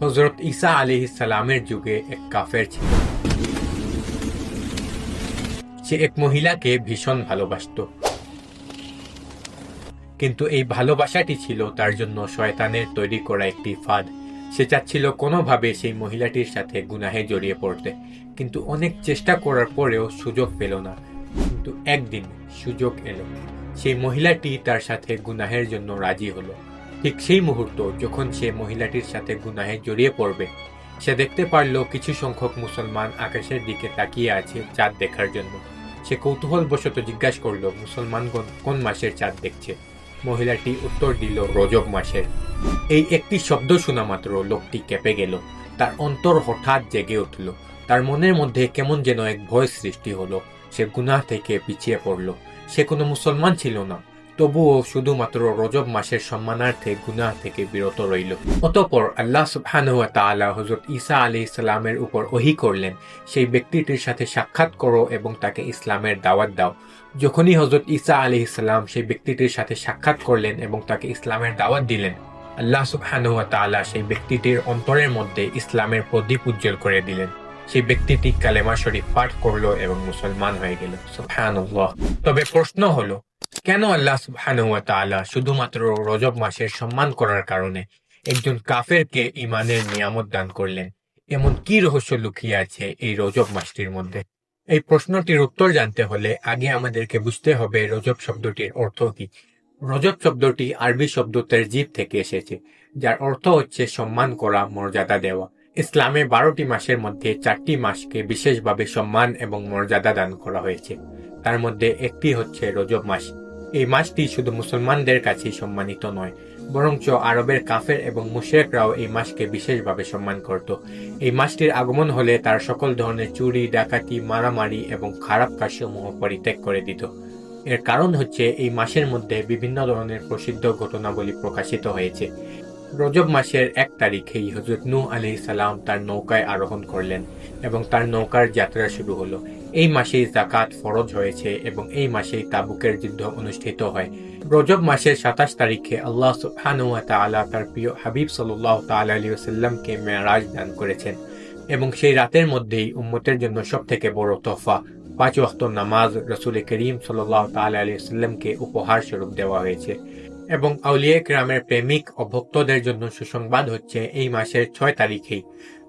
হজরত ঈসা আলী ইসালামের যুগে এক কাফের ছিল। সে এক মহিলাকে ভীষণ ভালোবাসতো। কিন্তু এই ভালোবাসাটি ছিল তার জন্য শয়তানের তৈরি করা একটি ফাঁদ। সে চাচ্ছিল কোনোভাবে সেই মহিলাটির সাথে গুনাহে জড়িয়ে পড়তে। কিন্তু অনেক চেষ্টা করার পরেও সুযোগ পেল না। কিন্তু একদিন সুযোগ এলো। সেই মহিলাটি তার সাথে গুনাহের জন্য রাজি হলো। ঠিক সেই মুহূর্ত যখন সে মহিলাটির সাথে গুনাহে জড়িয়ে পড়বে, সে দেখতে পারল কিছু সংখ্যক মুসলমান আকাশের দিকে তাকিয়ে আছে চাঁদ দেখার জন্য। সে কৌতূহলবশত জিজ্ঞাসা করল মুসলমানগণ কোন মাসের চাঁদ দেখছে? মহিলাটি উত্তর দিল, রজব মাসের। এই একটি শব্দ শোনা মাত্র লোকটি কেঁপে গেল। তার অন্তর হঠাৎ জেগে উঠল। তার মনের মধ্যে কেমন যেন এক ভয় সৃষ্টি হলো। সে গুনাহ থেকে পিছিয়ে পড়ল। সে কোনো মুসলমান ছিল না। তবুও শুধুমাত্র রজব মাসের সম্মানার্থে গুনাহ থেকে বিরত রইল। অতপর আল্লাহ সুবহানাহু ওয়া তাআলা হযরত ঈসা আলাইহিস সালামের উপর ওহী করলেন, সেই ব্যক্তিটির সাথে সাক্ষাৎ করো এবং তাকে ইসলামের দাওয়াত দাও। যখনই হযরত ঈসা আলাইহিস সালাম সেই ব্যক্তিটির সাথে সাক্ষাৎ করলেন এবং তাকে ইসলামের দাওয়াত দিলেন, আল্লাহ সুবহানাহু ওয়া তাআলা সেই ব্যক্তিটির অন্তরের মধ্যে ইসলামের প্রদীপ উজ্জ্বল করে দিলেন। সেই ব্যক্তিটি কালেমা শরীফ পাঠ করল এবং মুসলমান হয়ে গেল। তবে প্রশ্ন হলো কেন আল্লাহ সুবহানাহু ওয়া তাআলা শুধুমাত্র রজব মাসের সম্মান করার কারণে একজন কাফেরকে ইমানের নিয়ামত দান করলেন? এমন কি রহস্য লুকিয়ে আছে এই রজব মাসটির মধ্যে? এই প্রশ্নটির উত্তর জানতে হলে আগে আমাদেরকে বুঝতে হবে রজব শব্দটির অর্থ কি। রজব শব্দটি আরবি শব্দ তেরজিব থেকে এসেছে, যার অর্থ হচ্ছে সম্মান করা, মর্যাদা দেওয়া। ইসলামে বারোটি মাসের মধ্যে চারটি মাসকে বিশেষভাবে সম্মান এবং মর্যাদা দান করা হয়েছে। তার মধ্যে একটি হচ্ছে রজব মাস। এই মাসটি শুধু মুসলমানদের কাছেই সম্মানিত নয়, বরঞ্চ আরবের কাফের এবং মুশেকরাও এই মাসকে বিশেষভাবে সম্মান করত। এই মাসটির আগমন হলে তার সকল ধরনের চুরি, ডাকাতি, মারামারি এবং খারাপ কাজসমূহ পরিত্যাগ করে দিত। এর কারণ হচ্ছে এই মাসের মধ্যে বিভিন্ন ধরনের প্রসিদ্ধ ঘটনাবলী প্রকাশিত হয়েছে। রজব মাসের এক তারিখেই হজরত নূ আলি সালাম তার নৌকায় আরোহণ করলেন এবং তার নৌকার যাত্রা শুরু হলো। এই মাসেই জাকাত ফরজ হয়েছে এবং এই মাসেই তাবুকের যুদ্ধ অনুষ্ঠিত হয়। রজব মাসের সাতাশ তারিখে আল্লাহ সুবহানু ওয়া তার প্রিয় হাবিব তাআলা আলাইহি ওয়াসাল্লামকে মেরাজ দান করেছেন এবং সেই রাতের মধ্যেই উম্মতের জন্য সবথেকে বড় তোহফা, পাঁচ ওয়াক্ত নামাজ রসুল করিম সাল্লাল্লাহু তাআলা আলাইহি ওয়াসাল্লামকে উপহার স্বরূপ দেওয়া হয়েছে। এবং আউলিয়া গ্রামের প্রেমিক ও ভক্তদের জন্য সুসংবাদ হচ্ছে এই মাসের ছয় তারিখেই।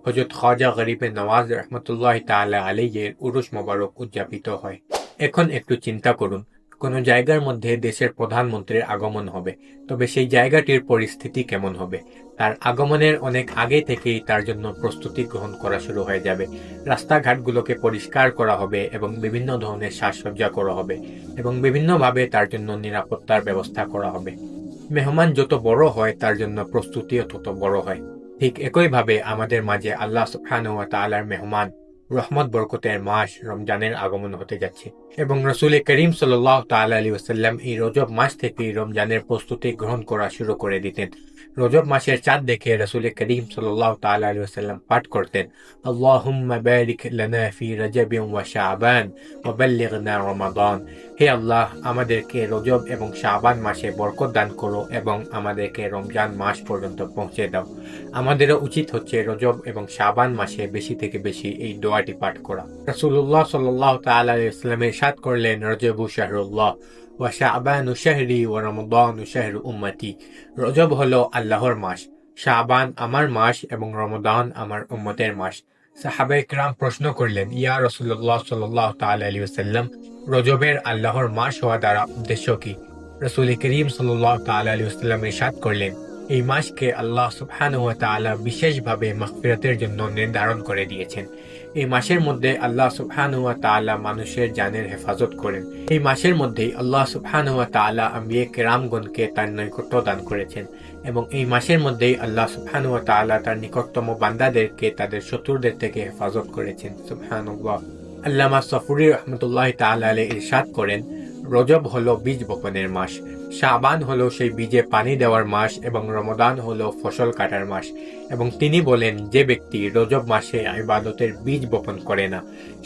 হজরত খাজা গরিবে নওয়াজ রহমতুল্লাহ তাআলা আলাইয়ের উরুস মোবারক উদযাপিত হয়। এখন একটু চিন্তা করুন, কোন জায়গার মধ্যে দেশের প্রধানমন্ত্রীর আগমন হবে, তবে সেই জায়গাটির পরিস্থিতি কেমন হবে? তার আগমনের অনেক আগে থেকেই তার জন্য প্রস্তুতি গ্রহণ করা শুরু হয়ে যাবে। রাস্তাঘাটগুলোকে পরিষ্কার করা হবে এবং বিভিন্ন ধরনের সাজসজ্জা করা হবে এবং বিভিন্নভাবে তার জন্য নিরাপত্তার ব্যবস্থা করা হবে। মেহমান যত বড় হয়, তার জন্য প্রস্তুতিও তত বড় হয়। ঠিক একইভাবে আমাদের মাঝে আল্লাহ সুবহানাহু ওয়া তাআলার মেহমান, রহমত, বরকতের মাস, রমজানের আগমন হতে যাচ্ছে। এবং রসুল করিম সাল্লাহ তাআলা আলী ওসাল্লাম এই রজব মাস থেকেই রমজানের প্রস্তুতি গ্রহণ করা শুরু করে দিতেন। রজব মাসের চাঁদ দেখে রসুল করিম সাল্লাহ তাআলা আলী ওসাল্লাম পাঠ করতেন রমাদান। হে আল্লাহ, আমাদেরকে রজব এবং শাবান মাসে বরকত দান করো এবং আমাদেরকে রমজান মাস পর্যন্ত পৌঁছে দাও। আমাদেরও উচিত হচ্ছে রজব এবং শাবান মাসে বেশি থেকে বেশি এই দোয়াটি পাঠ করা। রাসূলুল্লাহ সাল্লাল্লাহু তাআলা আলাইহি ওয়াসাল্লাম ইরশাদ করলেন রজবু শাহরুল্লাহ ওয়া শাবানু শাহরি ওয়া রমাদানু শাহরু উম্মতি। রজব হলো আল্লাহর মাস, শাবান আমার মাস এবং রমাদান আমার উম্মতের মাস। সাহাবা ইকরাম প্রশ্ন করলেন, ইয়া রাসূলুল্লাহ সাল্লাল্লাহু তাআলা আলাইহি ওয়াসাল্লাম, রজবের আল্লাহর মাস হওয়া দ্বারা উদ্দেশ্য কি? রসুল করিম সাল্লাল্লাহু তাআলা আলাইহি ওয়াসাল্লাম ইরশাদ করলেন এই মাসকে আল্লাহ সুবহানাহু ওয়া তাআলা বিশেষভাবে মাগফিরাতের জন্য নির্ধারণ করে দিয়েছেন। এই মাসের মধ্যে আল্লাহ সুবহানাহু ওয়া তাআলা মানুষের জানের হেফাজত করেন। এই মাসের মধ্যেই আল্লাহ সুবহানাহু ওয়া তাআলা আম্বিয়ে কেরামগণকে তার নৈকট্য দান করেছেন এবং এই মাসের মধ্যেই আল্লাহ সুবহানাহু ওয়া তাআলা তার নিকটতম বান্দাদেরকে তাদের শত্রুদের থেকে হেফাজত করেছেন। সুবহানাল্লাহ। আল্লামা সফুরি রহমতুল্লাহ তাআলা ইরশাদ করেন রজব হলো বীজ বপনের মাস, শাবান হলো সেই বীজে পানি দেওয়ার মাস এবং রমদান হলো ফসল কাটার মাস। এবং তিনি বলেন, যে ব্যক্তি রজব মাসে ইবাদতের বীজ বপন করে না,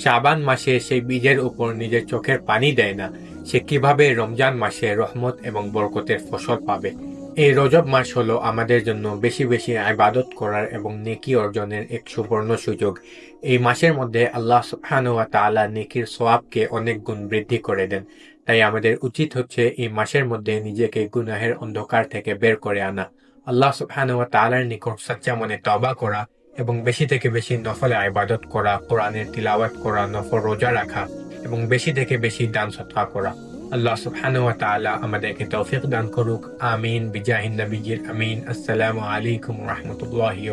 শাবান মাসে সেই বীজের উপর নিজের চোখের পানি দেয় না, সে কীভাবে রমজান মাসে রহমত এবং বরকতের ফসল পাবে? এই রজব মাস হলো আমাদের জন্য বেশি বেশি ইবাদত করার এবং নেকি অর্জনের এক সুবর্ণ সুযোগ। এই মাসের মধ্যে আল্লাহ সুবহান ওয়া তাআলা নেকির সোয়াবকে অনেক গুণ বৃদ্ধি করে দেন। তাই আমাদের উচিত হচ্ছে এই মাসের মধ্যে নিজেকে গুনাহের অন্ধকার থেকে বের করে আনা। আল্লাহ সুবহান ওয়া তাআলার নিকট সচ্চা মনে তবা করা এবং বেশি থেকে বেশি নফলে ইবাদত করা, কোরআনের তিলাওয়াত করা, নফল রোজা রাখা এবং বেশি থেকে বেশি দান সৎকা করা। আল্লাহ সুবহানাহু ওয়া তাআলা আমাদেরকে তৌফিক দান করুক। আমিন। বিজাহিন আমিন। আসসালামু আলাইকুম রাহমাতুল্লাহি